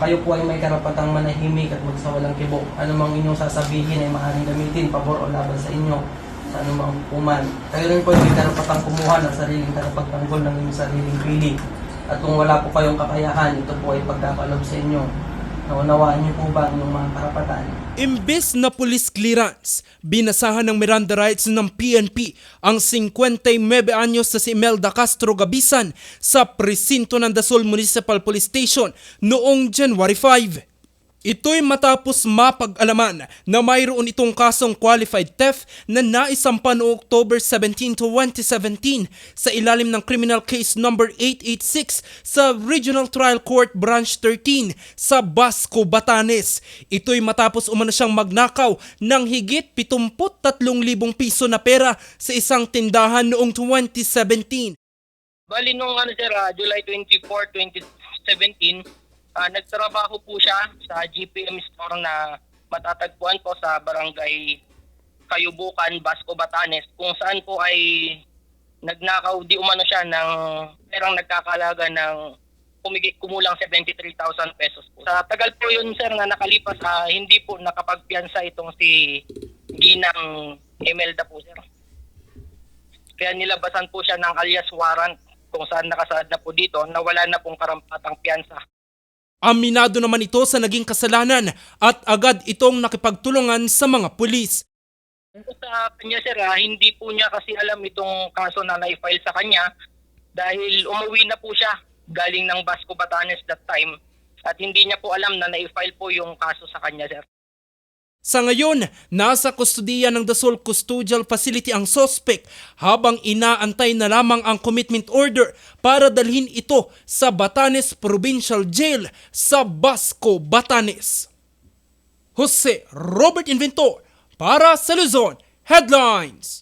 kayo po ay may karapatang manahimik at magsawalang kibo. Ano mang inyong sasabihin ay maaaring gamitin pabor o laban sa inyo sa anumang hukuman. Kayo rin po ay may karapatang kumuha ng sariling karapagtanggol ng inyong sariling pili. At kung wala po kayong kakayahan, ito po ay pagkakalob sa inyo. Naunawaan niyo po ba inyong mga karapatan? Imbes na police clearance, binasahan ng Miranda rights ng PNP ang 59 anyos na si Imelda Castro Gabisan sa presinto ng Dasol Municipal Police Station noong January 5. Ito'y matapos mapag-alaman na mayroon itong kasong qualified theft na naisampa noong October 17, 2017 sa ilalim ng criminal case number 886 sa Regional Trial Court Branch 13 sa Basco, Batanes. Ito'y matapos umano siyang magnakaw ng higit 73,000 piso na pera sa isang tindahan noong 2017. Bali nung ano sir, ah, July 24, 2017, ah, nagtrabaho po siya sa GPM store na matatagpuan po sa barangay Kayubukan, Basco, Batanes kung saan po ay nagnakaw di umano siya ng perang nagkakalaga ng kumigit kumulang 73,000 pesos po. Sa tagal po yun sir na nakalipas, ah, hindi po nakapagpiansa itong si Ginang Imelda po sir. Kaya nilabasan po siya ng alias warrant kung saan nakasaad na po dito na wala na pong karampatang piyansa. Aminado naman ito sa naging kasalanan at agad itong nakipagtulungan sa mga pulis. Sa kanya sir, ah, hindi po niya kasi alam itong kaso na na-file sa kanya dahil umuwi na po siya galing ng Basco Batanes that time at hindi niya po alam na na-file po yung kaso sa kanya sir. Sa ngayon, nasa kustudiya ng Dasol Custodial Facility ang sospek habang inaantay na lamang ang commitment order para dalhin ito sa Batanes Provincial Jail sa Basco, Batanes. Jose Robert Inventor para sa Luzon Headlines.